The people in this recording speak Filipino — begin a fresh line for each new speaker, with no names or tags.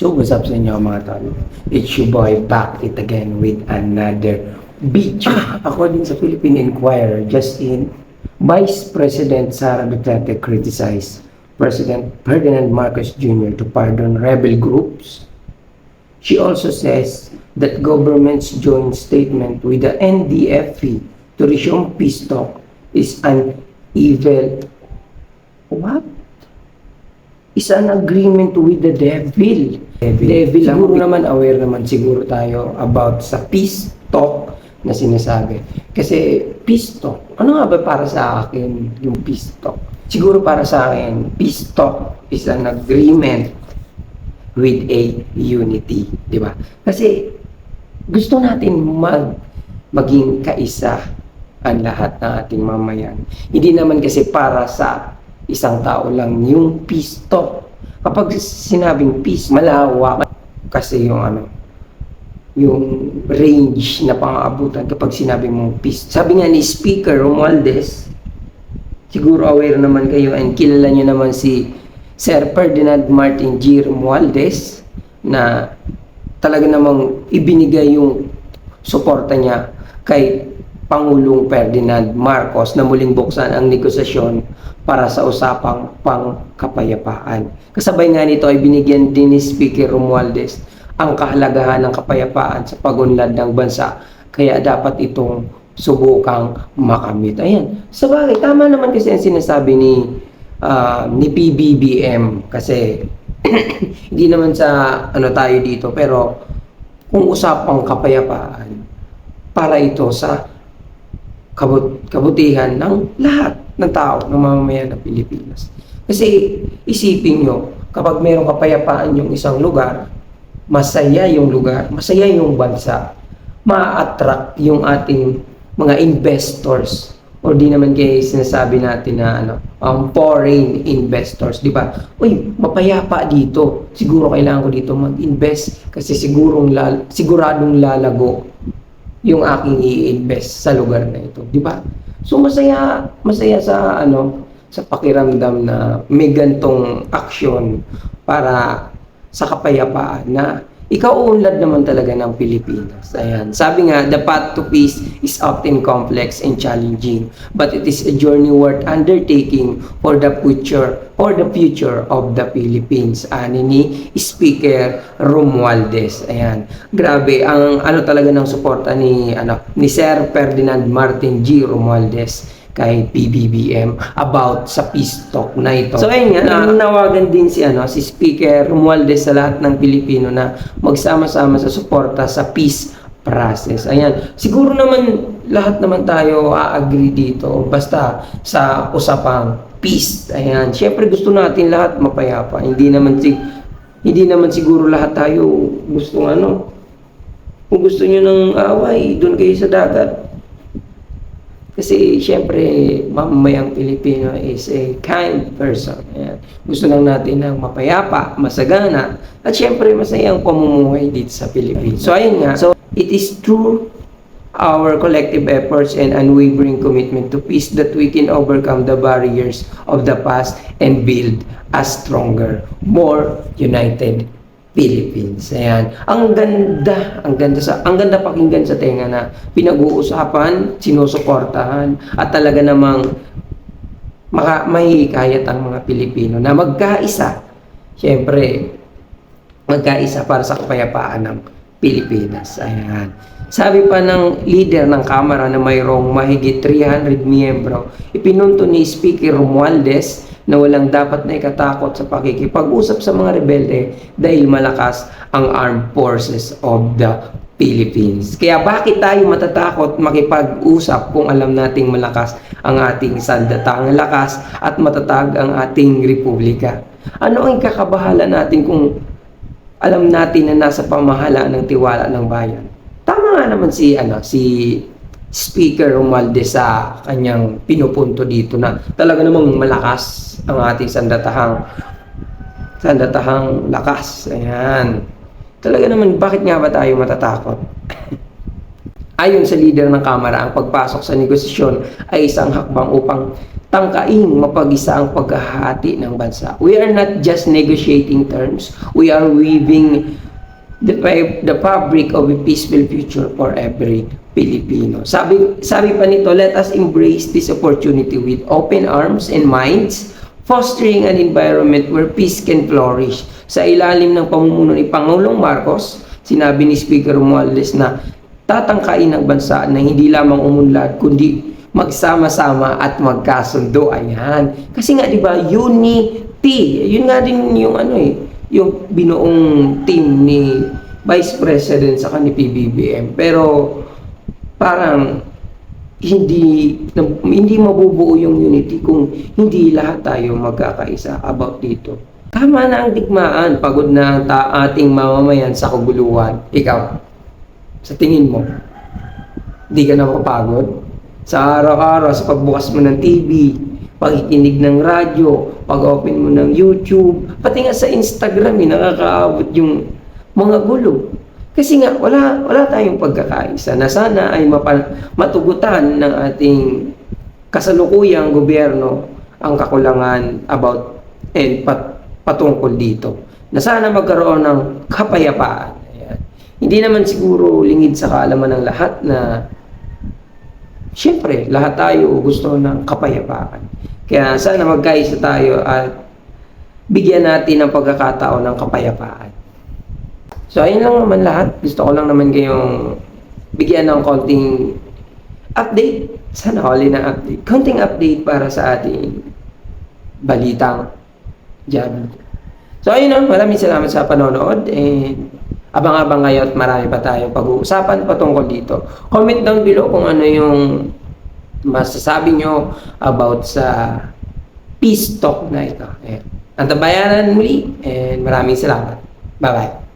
So, what's up sa inyo mga tol? It's your boy back it again with another video. According sa Philippine Inquirer, just in, Vice President Sara Duterte criticized President Ferdinand Marcos Jr. to pardon rebel groups. She also says that government's joint statement with the NDFE to resume peace talk is an evil what? Is an agreement with the devil. Devil. devil. Siguro naman aware naman siguro tayo about sa peace talk na sinasabi. Kasi peace talk, ano nga ba para sa akin yung peace talk? Siguro para sa akin, peace talk is an agreement with a unity, di ba? Kasi gusto natin mag maging kaisa ang lahat ng ating mamayan. Hindi naman kasi para sa isang tao lang yung peace talk. Kapag sinabing peace, malawak kasi yung ano, yung range na pang-aabutan kapag sinabi mong peace. Sabi nga ni Speaker Romualdez, siguro aware naman kayo and kilala nyo naman si Sir Ferdinand Martin G. Romualdez na talaga namang ibinigay yung suporta niya kay Pangulong Ferdinand Marcos na muling buksan ang negosasyon para sa usapang pangkapayapaan. Kasabay nga nito ay binigyan din ni Speaker Romualdez ang kahalagahan ng kapayapaan sa pagunlad ng bansa kaya dapat itong subukang makamit. Ayan. Sa bagay, tama naman kasi ang sinasabi ni ah, ni PBBM kasi hindi naman sa ano tayo dito pero kung usapang kapayapaan para ito sa kabut kabutihan ng lahat ng tao ng mamamayan ng Pilipinas. Kasi isipin nyo, kapag mayroong kapayapaan yung isang lugar, masaya yung lugar, masaya yung bansa, ma-attract yung ating mga investors or di naman kaya sinasabi natin na ano, um, foreign investors, di ba? Uy, mapayapa dito. Siguro kailangan ko dito mag-invest kasi sigurong lal- siguradong lalago yung aking i-invest sa lugar na ito, di ba? So masaya, masaya sa ano, sa pakiramdam na may gantong aksyon para sa kapayapaan na ikaw unlad naman talaga ng Pilipinas. Ayan. Sabi nga, the path to peace is often complex and challenging, but it is a journey worth undertaking for the future for the future of the Philippines. Ani ni Speaker Romualdez. Ayan. Grabe ang ano talaga ng suporta ni ano ni Sir Ferdinand Martin G. Romualdez kay PBBM about sa peace talk na ito. So ayun nga, nanawagan din si ano si Speaker Romualdez sa lahat ng Pilipino na magsama-sama sa suporta sa peace process. Ayan. Siguro naman lahat naman tayo a-agree dito basta sa usapang peace. Ayan. Siyempre gusto natin lahat mapayapa. Hindi naman si hindi naman siguro lahat tayo gusto ano. Kung gusto niyo ng away, doon kayo sa dagat. Kasi syempre, mamamayang Pilipino is a kind person. Ayan. Gusto lang natin ng mapayapa, masagana, at syempre masayang pamumuhay dito sa Pilipinas. So ayun nga, so it is through our collective efforts and unwavering commitment to peace that we can overcome the barriers of the past and build a stronger, more united Philippines. Ayan. Ang ganda, ang ganda sa ang ganda pakinggan sa tenga na pinag-uusapan, sinusuportahan at talaga namang maka, may kayat ang mga Pilipino na magkaisa. Siyempre, magkaisa para sa kapayapaan ng Pilipinas. Ayan. Sabi pa ng leader ng Kamara na mayroong mahigit 300 miyembro, ipinunto ni Speaker Romualdez na walang dapat na ikatakot sa pakikipag-usap sa mga rebelde dahil malakas ang armed forces of the Philippines. Kaya bakit tayo matatakot makipag-usap kung alam nating malakas ang ating sandatang lakas at matatag ang ating republika? Ano ang kakabahala natin kung alam natin na nasa pamahalaan ng tiwala ng bayan? Tama nga naman si ano si Speaker Romualdez sa kanyang pinupunto dito na talaga namang malakas ang ating sandatahang sandatahang lakas. Ayan. Talaga naman, bakit nga ba tayo matatakot? Ayon sa leader ng Kamara, ang pagpasok sa negosasyon ay isang hakbang upang tangkaing mapag-isa ang paghahati ng bansa. We are not just negotiating terms, we are weaving the, the fabric of a peaceful future for every Filipino. Sabi, sabi pa nito, let us embrace this opportunity with open arms and minds, fostering an environment where peace can flourish. Sa ilalim ng pamumuno ni Pangulong Marcos, sinabi ni Speaker Romualdez na tatangkain ng bansa na hindi lamang umunlad, kundi magsama-sama at magkasundo. Ayan. Kasi nga, di ba, unity. Yun nga din yung ano eh, yung binuong team ni Vice President sa ni PBBM. Pero parang hindi hindi mabubuo yung unity kung hindi lahat tayo magkakaisa about dito. Tama na ang digmaan, pagod na ang ta- ating mamamayan sa kaguluhan. Ikaw, sa tingin mo, hindi ka na mapagod? Sa araw-araw, sa pagbukas mo ng TV, pakikinig ng radyo, pag-open mo ng YouTube, pati nga sa Instagram, eh, nakakaabot yung mga gulo. Kasi nga, wala, wala tayong pagkakaisa na sana ay mapa, matugutan ng ating kasalukuyang gobyerno ang kakulangan about and pat, patungkol dito. Na sana magkaroon ng kapayapaan. Ayan. Hindi naman siguro lingid sa kaalaman ng lahat na Siyempre, lahat tayo gusto ng kapayapaan. Kaya sana magkaisa tayo at bigyan natin ng pagkakataon ng kapayapaan. So, ayun lang naman lahat. Gusto ko lang naman kayong bigyan ng konting update. Sana huli na update. Konting update para sa ating balitang job. So, ayun lang. Maraming salamat sa panonood and abang-abang kayo at marami pa tayong pag-uusapan patungkol dito. Comment down below kung ano yung masasabi nyo about sa peace talk na ito. Ayan. Antabayanan muli and maraming salamat. Bye-bye.